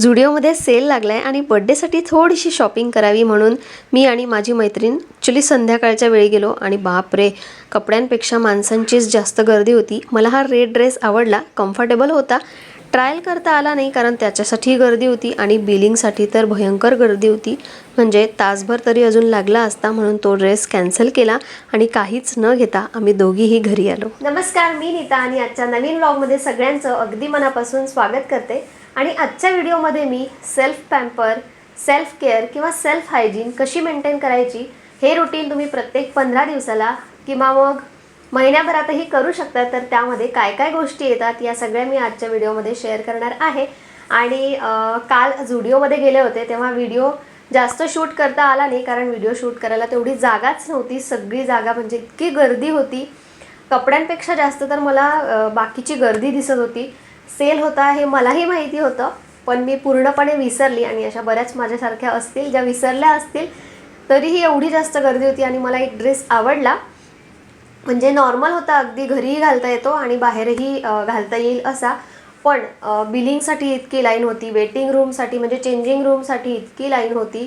झुडिओमध्ये sale लागला आहे आणि बड्डेसाठी थोडीशी शॉपिंग करावी म्हणून मी आणि माझी मैत्रीण ॲक्च्युली संध्याकाळच्या वेळी गेलो आणि बापरे कपड्यांपेक्षा माणसांचीच जास्त गर्दी होती. मला हा रेड ड्रेस आवडला कम्फर्टेबल होता. ट्रायल करता आला नाही कारण त्याच्यासाठी गर्दी होती आणि बिलिंगसाठी तर भयंकर गर्दी होती. म्हणजे तासभर तरी अजून लागला असता म्हणून तो ड्रेस कॅन्सल केला आणि काहीच न घेता आम्ही दोघीही घरी आलो. नमस्कार मी नीता आणि आजच्या नवीन ब्लॉगमध्ये सगळ्यांचं अगदी मनापासून स्वागत करते. आणि आजच्या व्हिडिओमध्ये मी सेल्फ पॅम्पर सेल्फ केअर किंवा सेल्फ हायजीन कशी मेंटेन करायची हे रुटीन तुम्ही प्रत्येक पंधरा दिवसाला किंवा मग महिन्याभरातही करू शकता. तर त्यामध्ये काय काय गोष्टी येतात या सगळ्या मी आजच्या व्हिडिओमध्ये शेअर करणार आहे. आणि काल झुडिओमध्ये गेले होते तेव्हा व्हिडिओ जास्त शूट करता आला नाही कारण व्हिडिओ शूट करायला तेवढी जागाच नव्हती. सगळी जागा म्हणजे इतकी गर्दी होती. कपड्यांपेक्षा जास्त तर मला बाकीची गर्दी दिसत होती. सेल होता हे मलाही माहिती होतं पण मी पूर्णपणे विसरली आणि अशा बऱ्याच माझ्यासारख्या असतील ज्या विसरल्या असतील तरीही एवढी जास्त गर्दी होती आणि मला एक ड्रेस आवडला. म्हणजे नॉर्मल होता अगदी घरीही घालता येतो आणि बाहेरही घालता येईल असा. पण बिलिंगसाठी इतकी लाईन होती वेटिंग रूमसाठी म्हणजे चेंजिंग रूमसाठी इतकी लाईन होती.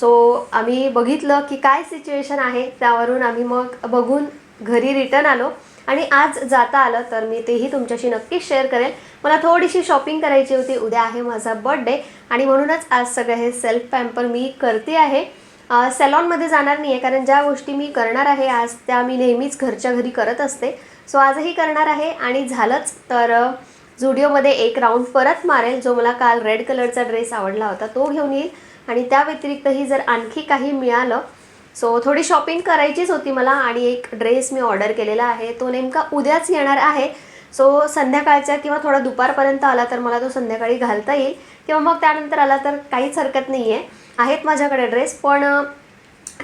सो आम्ही बघितलं की काय सिच्युएशन आहे त्यावरून आम्ही मग बघून घरी रिटर्न आलो. आणि आज जाता आलं तर मी तेही तुमच्याशी नक्कीच शेअर करेल. मला थोडीशी शॉपिंग करायची होती. उद्या आहे माझा बर्थडे आणि म्हणूनच आज सगळं हे सेल्फ पॅम्पर मी करते आहे. सॅलॉनमध्ये जाणार नाही आहे कारण ज्या गोष्टी मी करणार आहे आज त्या मी नेहमीच घरच्या घरी करत असते. सो आजही करणार आहे आणि झालंच. तर झुडिओमध्ये एक राऊंड परत मारेल जो मला काल रेड कलरचा ड्रेस आवडला होता तो घेऊन येईल. आणि त्या व्यतिरिक्तही जर आणखी काही मिळालं सो थोडी शॉपिंग करायचीच होती मला. आणि एक ड्रेस मी ऑर्डर केलेला आहे तो नेमका उद्याच येणार आहे. सो संध्याकाळच्या किंवा थोडा दुपारपर्यंत आला तर मला तो संध्याकाळी घालता येईल. किंवा मग त्यानंतर आला तर काहीच हरकत नाही आहे आहेत माझ्याकडे ड्रेस पण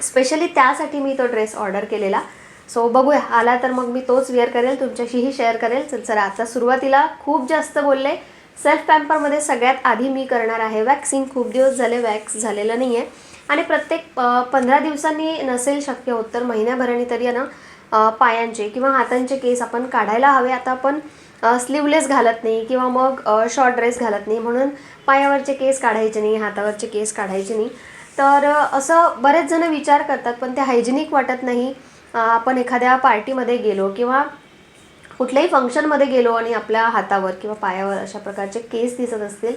स्पेशली त्यासाठी मी तो ड्रेस ऑर्डर केलेला. सो बघूया. आला तर मग मी तोच वेअर करेल तुमच्याशीही शेअर करेल. चल चला आता सुरुवातीला खूप जास्त बोलले. सेल्फ पॅम्परमध्ये सगळ्यात आधी मी करणार आहे वॅक्सिंग खूप दिवस झाले वॅक्स झालेलं नाही आहे आणि प्रत्येक पंधरा दिवसांनी नसेल शक्य होत तर महिन्याभराने तरी आहे ना पायांचे किंवा हातांचे केस आपण काढायला हवे. आता आपण स्लीवलेस घालत नाही किंवा मग शॉर्ट ड्रेस घालत नाही म्हणून पायावरचे केस काढायचे नाही हातावरचे केस काढायचे नाही. तर असं बरेच जण विचार करतात पण ते हायजेनिक वाटत नाही. आपण एखाद्या पार्टीमध्ये गेलो किंवा कुठल्याही फंक्शनमध्ये गेलो आणि आपल्या हातावर किंवा पायावर अशा प्रकारचे केस दिसत असतील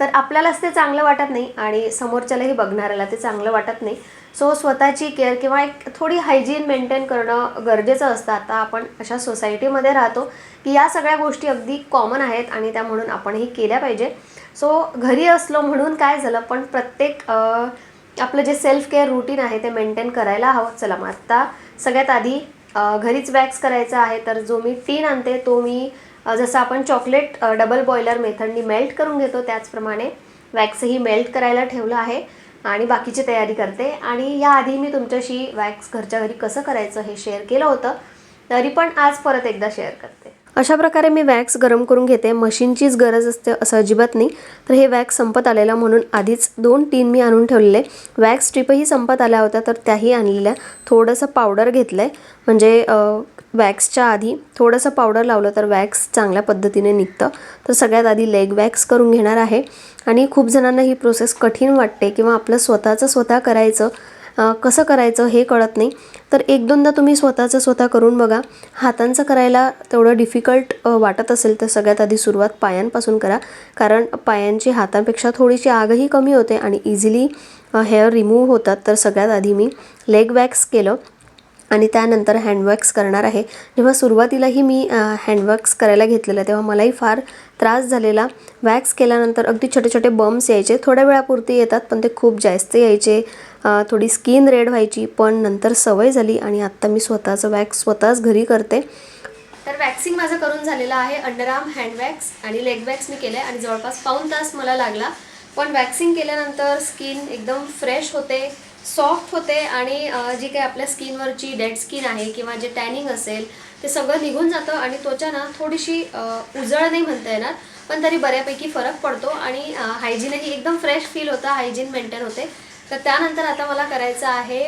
तर आपल्यालाच ते चांगलं वाटत नाही आणि समोरच्यालाही बघणाऱ्याला ते चांगलं वाटत नाही. सो स्वतःची केअर किंवा एक थोडी हायजीन मेंटेन करणं गरजेचं असतं. आता आपण अशा सोसायटीमध्ये राहतो की या सगळ्या गोष्टी अगदी कॉमन आहेत आणि त्या म्हणून आपणही केल्या पाहिजे. सो घरी असलो म्हणून काय झालं? पण प्रत्येक आपलं जे सेल्फ केअर रुटीन आहे ते मेंटेन करायला हवं. चला मग आत्ता सगळ्यात आधी घरीच वॅक्स करायचा आहे. तर जो मी टीन आणते तो मी जसं आपण चॉकलेट डबल बॉयलर मेथडनी मेल्ट करून घेतो त्याचप्रमाणे वॅक्सही मेल्ट करायला ठेवलं आहे. आणि बाकीची तयारी करते. आणि याआधी मी तुमच्याशी वॅक्स घरच्या घरी कसं करायचं हे शेअर केलं होतं. तरी पण आज परत एकदा शेअर करते. अशा प्रकारे मी वॅक्स गरम करून घेते. मशीनचीच गरज असते असं अजिबात नाही. तर हे वॅक्स संपत आलेला म्हणून आधीच दोन टीन मी आणून ठेवलेले. वॅक्स स्ट्रिपही संपत आल्या होत्या तर त्याही आणलेल्या. थोडंसं पावडर घेतलं आहे म्हणजे वॅक्सच्या आधी थोडंसं पावडर लावलं तर वॅक्स चांगल्या पद्धतीने निघतं. तर सगळ्यात आधी लेग वॅक्स करून घेणार आहे. आणि खूप जणांना ही प्रोसेस कठीण वाटते किंवा आपलं स्वतःचं स्वतः करायचं कसं करायचं हे कळत नाही. तर एक दोनदा तुम्ही स्वतःचं स्वतः करून बघा. हातांचं करायला तेवढं डिफिकल्ट वाटत असेल तर सगळ्यात आधी सुरुवात पायांपासून करा. कारण पायांची हातांपेक्षा थोडीशी आगही कमी होते आणि इझिली हेअर रिमूव्ह होतात. तर सगळ्यात आधी मी लेग वॅक्स केलं. आणि त्यानंतर हँडवॅक्स करणार आहे. जेव्हा सुरुवातीलाही मी हँडवॅक्स करायला घेतलेलं तेव्हा मलाही फार त्रास झालेला. वॅक्स केल्यानंतर अगदी छोटे छोटे बम्स यायचे. थोड्या वेळापुरती येतात पण ते खूप जास्त यायचे. थोडी स्किन रेड व्हायची पण नंतर सवय झाली आणि आत्ता मी स्वतःचं वॅक्स स्वतःच घरी करते. तर वॅक्सिंग माझं करून झालेलं आहे. अंडरआर्म हँडवॅक्स आणि लेग वॅक्स मी केलं आहे आणि जवळपास पाऊण तास मला लागला. पण वॅक्सिंग केल्यानंतर स्किन एकदम फ्रेश होते. सॉफ्ट होते आणि जी काही आपल्या स्किनवरची डेड स्किन आहे किंवा जे टॅनिंग असेल ते सगळं निघून जातं आणि त्वचा ना थोडीशी उजळ नाही म्हणता येणार पण तरी बऱ्यापैकी फरक पडतो आणि हायजीनही एकदम फ्रेश फील होतं हायजीन मेंटेन होते. तर त्यानंतर आता मला करायचं आहे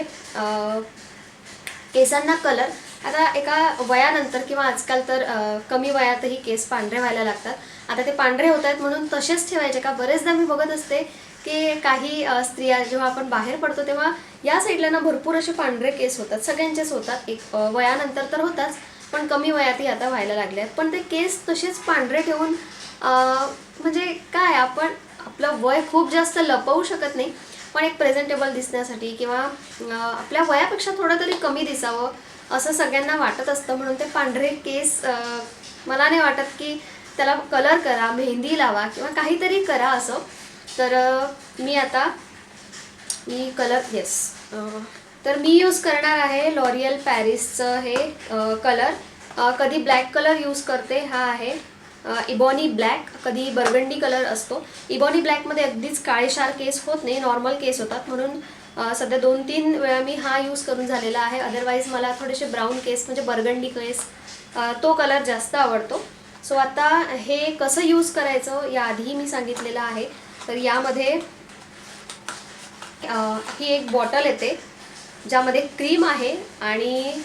केसांना कलर आता एका वयानंतर किंवा आजकाल तर कमी वयातही केस पांढरे व्हायला लागतात. आता ते पांढरे होत आहेत म्हणून तसेच ठेवायचे का? बरेचदा मी बघत असते की काही स्त्रिया जेव्हा आपण बाहेर पडतो तेव्हा या साईडला ना भरपूर असे पांढरे केस होतात. सगळ्यांचेच होतात. एक वयानंतर तर होताच पण कमी वयातही आता व्हायला लागले आहेत. पण ते केस तसेच पांढरे ठेवून म्हणजे काय आपण आपलं वय खूप जास्त लपवू शकत नाही पण एक प्रेझेंटेबल दिसण्यासाठी किंवा आपल्या वयापेक्षा थोडं तरी कमी दिसावं असं सगळ्यांना वाटत असतं. म्हणून ते पांढरे केस मला नाही वाटत की त्याला कलर करा मेहंदी लावा किंवा काहीतरी करा असं. तर मी आता मी कलर येस तर मी यूज करणार आहे लॉरियल पॅरिसचं हे कलर कधी ब्लॅक कलर यूज करते हा आहे. इबॉनी ब्लॅक कधी बर्गंडी कलर असतो. इबॉनी ब्लॅकमध्ये अगदीच काळेशार केस होत नाही नॉर्मल केस होतात. म्हणून सध्या दोन तीन वेळा मी हा यूज करून झालेला आहे. अदरवाईज मला थोडेसे ब्राऊन केस म्हणजे बर्गंडी केस तो कलर जास्त आवडतो. सो आता हे कसं यूज करायचं याआधीही मी सांगितलेलं आहे. तर यामध्ये ही एक बॉटल येते ज्यामध्ये क्रीम आहे आणि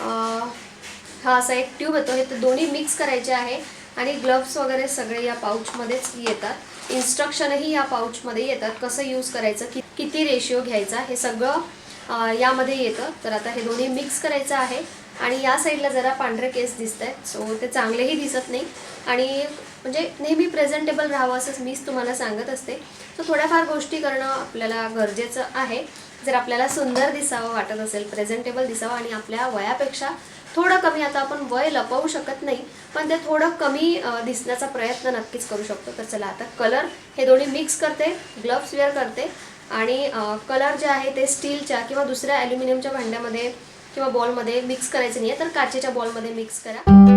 हा असा एक ट्यूब येतो. हे ते दोन्ही मिक्स करायचे आहे आणि ग्लव्स वगैरे सगळे या पाऊचमध्येच येतात. इन्स्ट्रक्शनही या पाऊचमध्ये येतात. कसं यूज करायचं कि किती रेशिओ घ्यायचा हे सगळं यामध्ये येतं. तर आता हे दोन्ही मिक्स करायचं आहे आणि या साईडला जरा पांढरे केस दिसत आहेत सो ते चांगलेही दिसत नाही. आणि म्हणजे नेहमी प्रेझेंटेबल राहावं असंच मीच तुम्हाला सांगत असते. सो थोड्याफार गोष्टी करणं आपल्याला गरजेचं आहे. जर आपल्याला सुंदर दिसावं वाटत असेल प्रेझेंटेबल दिसावं आणि आपल्या वयापेक्षा थोडं कमी आता आपण वय लपवू शकत नाही पण ते थोडं कमी दिसण्याचा प्रयत्न नक्कीच करू शकतो. तर चला आता कलर हे दोन्ही मिक्स करते ग्लव्स वेअर करते आणि कलर जे आहे ते स्टीलच्या किंवा दुसऱ्या ॲल्युमिनियमच्या भांड्यामध्ये किंवा बॉलमध्ये मिक्स करायचं नाही आहे तर काचेच्या बॉलमध्ये मिक्स करा.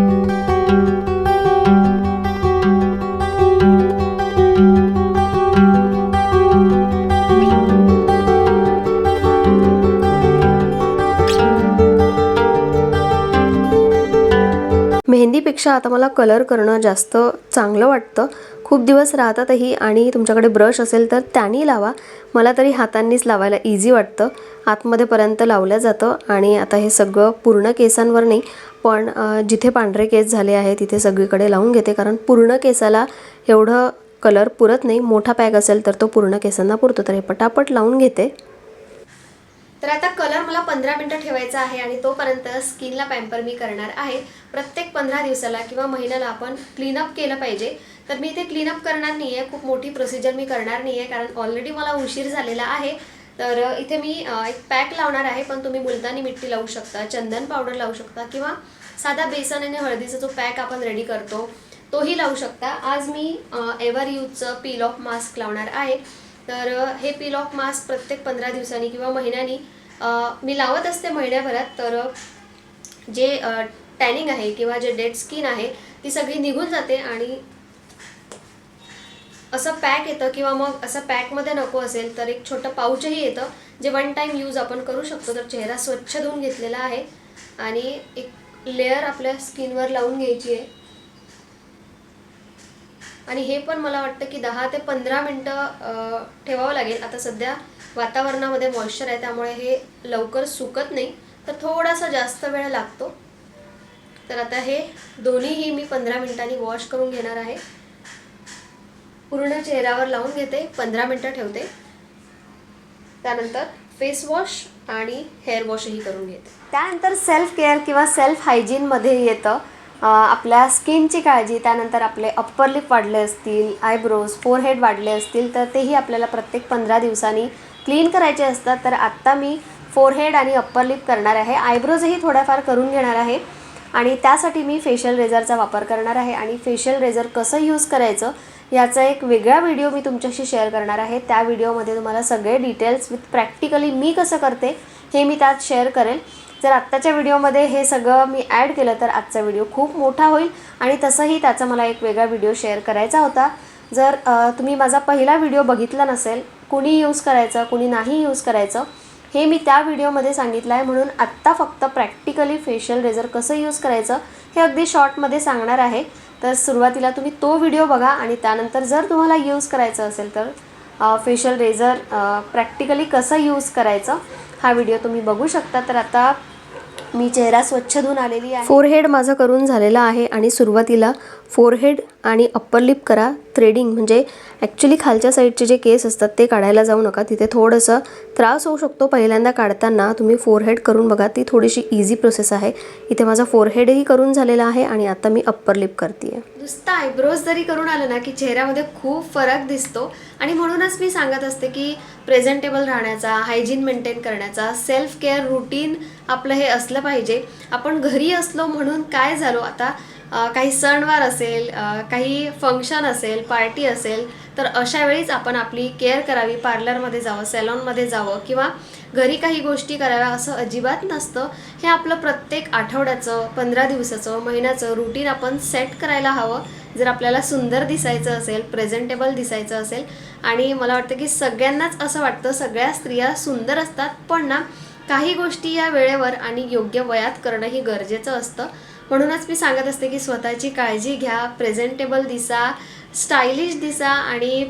मेहंदीपेक्षा आता मला कलर करणं जास्त चांगलं वाटतं. खूप दिवस राहतातही आणि तुमच्याकडे ब्रश असेल तर त्यानी लावा. मला तरी हातांनीच लावायला इझी वाटतं. आतमध्येपर्यंत लावलं जातं आणि आता हे सगळं पूर्ण केसांवर नाही पण जिथे पांढरे केस झाले आहे तिथे सगळीकडे लावून घेते. कारण पूर्ण केसाला एवढं कलर पुरत नाही. मोठा पॅक असेल तर तो पूर्ण केसांना पुरतो. तर हे पटापट लावून घेते. तर आता कलर मला पंधरा मिनटं ठेवायचा आहे आणि तोपर्यंत स्किनला पॅम्पर मी करणार आहे. प्रत्येक पंधरा दिवसाला किंवा महिन्याला आपण क्लीनअप केलं पाहिजे. तर मी इथे क्लीनअप करणार नाही आहे खूप मोठी प्रोसिजर मी करणार नाही आहे कारण ऑलरेडी मला उशीर झालेला आहे. तर इथे मी एक पॅक लावणार आहे पण तुम्ही मुलतानी मिट्टी लावू शकता चंदन पावडर लावू शकता किंवा साधा बेसन आणि हळदीचा जो पॅक आपण रेडी करतो तोही लावू शकता. आज मी एव्हर यूजचं पील ऑफ मास्क लावणार आहे. तर हे पील ऑफ मास्क प्रत्येक पंधरा दिवसांनी किंवा महिन्यानी मी लावत असते महिन्याभरात. तर जे टॅनिंग आहे किंवा जे डेड स्किन आहे ती सगळी निघून जाते आणि असं पॅक येतं किंवा मग असं पॅकमध्ये नको असेल तर एक छोटं पाऊचही येतं जे वन टाईम यूज आपण करू शकतो. तर चेहरा स्वच्छ धुवून घेतलेला आहे आणि एक लेअर आपल्या स्किनवर लावून घ्यायची आहे. आणि हे पण मला वाटतं की दहा ते पंधरा मिनटं ठेवावं लागेल. आता सध्या वातावरणामध्ये मॉइश्चर आहे त्यामुळे हे लवकर सुकत नाही. तर थोडासा जास्त वेळ लागतो. तर आता हे दोन्हीही मी पंधरा मिनिटांनी वॉश करून घेणार आहे. पूर्ण चेहऱ्यावर लावून घेते पंधरा मिनटं ठेवते. त्यानंतर फेस वॉश आणि हेअर वॉशही करून घेते. त्यानंतर सेल्फ केअर किंवा सेल्फ हायजीनमध्ये येतं. आपल्या स्किनची काळजी त्यानंतर आपले अप्पर लिप वाढले असतील आयब्रोज फोरहेड वाढले असतील तर तेही आपल्याला प्रत्येक पंधरा दिवसांनी क्लीन करायचे असतात. तर आत्ता मी फोरहेड आणि अप्पर लिप करणार आहे. आयब्रोजही थोड्याफार करून घेणार आहे. आणि त्यासाठी मी फेशियल रेझरचा वापर करणार आहे. आणि फेशियल रेझर कसं यूज करायचं याचा एक वेगळा व्हिडिओ मी तुमच्याशी शेअर करणार आहे. त्या व्हिडिओमध्ये तुम्हाला सगळे डिटेल्स विथ प्रॅक्टिकली मी कसं करते हे मी त्यात शेअर करेल. जर आत्ताच्या व्हिडिओमध्ये हे सगळं मी ॲड केलं तर आजचा व्हिडिओ खूप मोठा होईल. आणि तसंही त्याचा मला एक वेगळा व्हिडिओ शेअर करायचा होता. जर तुम्ही माझा पहिला व्हिडिओ बघितला नसेल कुणी यूज करायचं कुणी नाही यूज करायचं हे मी त्या व्हिडिओमध्ये सांगितलं आहे. म्हणून आत्ता फक्त प्रॅक्टिकली फेशियल रेझर कसं यूज करायचं हे अगदी शॉर्टमध्ये सांगणार आहे. तर सुरुवातीला तुम्ही तो व्हिडिओ बघा आणि त्यानंतर जर तुम्हाला यूज करायचं असेल तर फेशियल रेझर प्रॅक्टिकली कसं यूज करायचं हा व्हिडिओ तुम्ही बघू शकता. तर आता मी चेहरा स्वच्छ धुवून आलेली आहे. फोरहेड माझं करून झालेलं आहे आणि सुरुवातीला फोरहेड आणि अप्पर लिप करा. थ्रेडिंग म्हणजे ॲक्च्युली खालच्या साईडचे जे केस असतात ते काढायला जाऊ नका. तिथे थोडंसं त्रास होऊ शकतो पहिल्यांदा काढताना. तुम्ही फोरहेड करून बघा ती थोडीशी इझी प्रोसेस आहे. इथे माझा फोरहेडही करून झालेला आहे आणि आता मी अप्पर लिप करते नुसतं आयब्रोज जरी करून आलं ना की चेहऱ्यामध्ये खूप फरक दिसतो. आणि म्हणूनच मी सांगत असते की प्रेझेंटेबल राहण्याचा हायजीन मेंटेन करण्याचा सेल्फ केअर रुटीन आपलं हे असलं पाहिजे. आपण घरी असलो म्हणून काय झालो? आता काही सणवार असेल काही फंक्शन असेल पार्टी असेल तर अशा वेळीच आपण आपली केअर करावी पार्लरमध्ये जावं सॅलॉनमध्ये जावं किंवा घरी काही गोष्टी कराव्या असं अजिबात नसतं. हे आपलं प्रत्येक आठवड्याचं पंधरा दिवसाचं महिन्याचं रुटीन आपण सेट करायला हवं. जर आपल्याला सुंदर दिसायचं असेल प्रेझेंटेबल दिसायचं असेल आणि मला वाटतं की सगळ्यांनाच असं वाटतं सगळ्या स्त्रिया सुंदर असतात पण ना काही गोष्टी या वेळेवर आणि योग्य वयात करणं ही गरजेचं असतं. म्हणूनच मी सांगत असते की स्वतःची काळजी घ्या प्रेझेंटेबल दिसा स्टायलिश दिसा आणि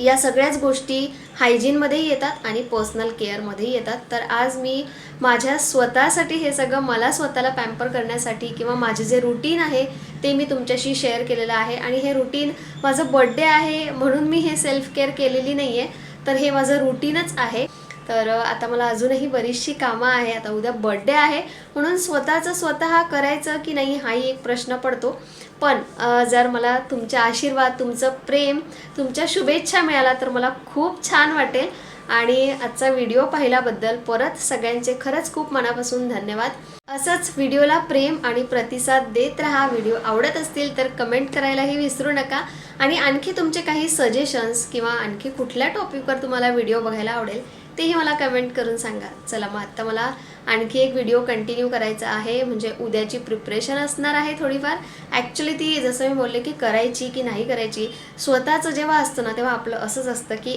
या सगळ्याच गोष्टी हायजीनमध्येही येतात आणि पर्सनल केअरमध्येही येतात. तर आज मी माझ्या स्वतःसाठी हे सगळं मला स्वतःला पॅम्पर करण्यासाठी किंवा माझे जे रुटीन आहे ते मी तुमच्याशी शेअर केलेलं आहे आणि हे रुटीन माझं बड्डे आहे म्हणून मी हे सेल्फ केअर केलेली नाही आहे तर हे माझं रुटीनच आहे. तर आता मला अजूनही बरीचशी कामं आहे. आता उद्या बड्डे आहे. म्हणून स्वतःचं स्वतः करायचं की नाही हाही एक प्रश्न पडतो. पण जर मला तुमच्या आशीर्वाद तुमचं प्रेम तुमच्या शुभेच्छा मिळाला तर मला खूप छान वाटेल. आणि आजचा व्हिडिओ पाहिल्याबद्दल परत सगळ्यांचे खरंच खूप मनापासून धन्यवाद. असंच व्हिडिओला प्रेम आणि प्रतिसाद देत राहा. व्हिडिओ आवडत असतील तर कमेंट करायलाही विसरू नका. आणि आणखी तुमचे काही सजेशन्स किंवा आणखी कुठल्या टॉपिकवर तुम्हाला व्हिडिओ बघायला आवडेल तेही मला कमेंट करून सांगा. चला मग आत्ता मला आणखी एक व्हिडिओ कंटिन्यू करायचा आहे. म्हणजे उद्याची प्रिपरेशन असणार आहे थोडीफार. ॲक्च्युली ती जसं मी बोलले की करायची की नाही करायची स्वतःचं जेव्हा असतं ना तेव्हा आपलं असंच असतं की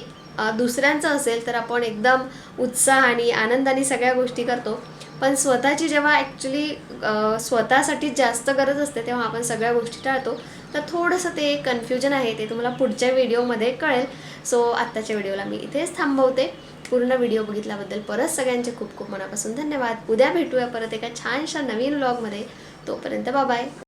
दुसऱ्यांचं असेल तर आपण एकदम उत्साहाने आनंदाने सगळ्या गोष्टी करतो. पण स्वतःची जेव्हा ॲक्च्युली स्वतःसाठी जास्त गरज असते तेव्हा आपण सगळ्या गोष्टी टाळतो. तर थोडंसं ते कन्फ्युजन आहे ते तुम्हाला पुढच्या व्हिडिओमध्ये कळेल. सो आत्ताच्या व्हिडिओला मी इथेच थांबवते. पूर्ण व्हिडिओ बघितल्याबद्दल परत सगळ्यांचे खूप खूप मनापासून धन्यवाद. उद्या भेटूया परत एका छानशा नवीन व्लॉगमध्ये तोपर्यंत बाय